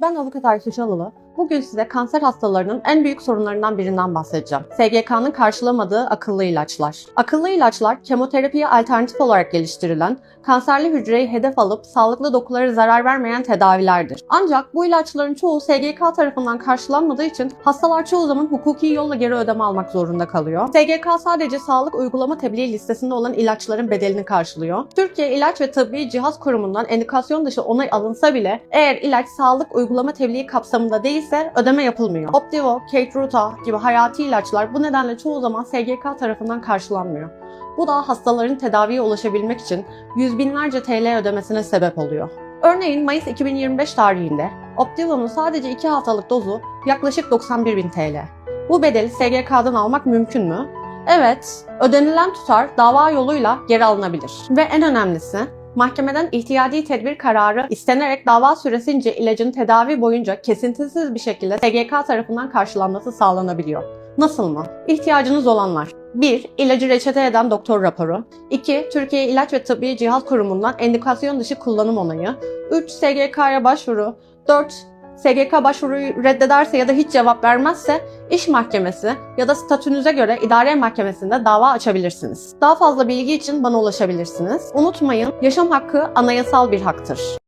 Ben avukat Ayşe Şalılı. Bugün size kanser hastalarının en büyük sorunlarından birinden bahsedeceğim. SGK'nın karşılamadığı akıllı ilaçlar. Akıllı ilaçlar, kemoterapiye alternatif olarak geliştirilen, kanserli hücreyi hedef alıp sağlıklı dokulara zarar vermeyen tedavilerdir. Ancak bu ilaçların çoğu SGK tarafından karşılanmadığı için hastalar çoğu zaman hukuki yolla geri ödeme almak zorunda kalıyor. SGK sadece sağlık uygulama tebliğ listesinde olan ilaçların bedelini karşılıyor. Türkiye İlaç ve Tıbbi Cihaz Kurumu'ndan endikasyon dışı onay alınsa bile eğer ilaç sağlık uygulama tebliği kapsamında değilse ödeme yapılmıyor. Opdivo, Keytruda gibi hayati ilaçlar bu nedenle çoğu zaman SGK tarafından karşılanmıyor. Bu da hastaların tedaviye ulaşabilmek için yüz binlerce TL ödemesine sebep oluyor. Örneğin Mayıs 2025 tarihinde Opdivo'nun sadece 2 haftalık dozu yaklaşık 91.000 TL. Bu bedeli SGK'dan almak mümkün mü? Evet, ödenilen tutar dava yoluyla geri alınabilir. Ve en önemlisi, mahkemeden ihtiyadi tedbir kararı istenerek dava süresince ilacın tedavi boyunca kesintisiz bir şekilde SGK tarafından karşılanması sağlanabiliyor. Nasıl mı? İhtiyacınız olanlar 1. İlacı reçete eden doktor raporu 2. Türkiye İlaç ve Tıbbi Cihaz Kurumu'ndan endikasyon dışı kullanım onayı 3. SGK'ya başvuru 4. SGK başvuruyu reddederse ya da hiç cevap vermezse iş mahkemesi ya da statünüze göre idare mahkemesinde dava açabilirsiniz. Daha fazla bilgi için bana ulaşabilirsiniz. Unutmayın, yaşam hakkı anayasal bir haktır.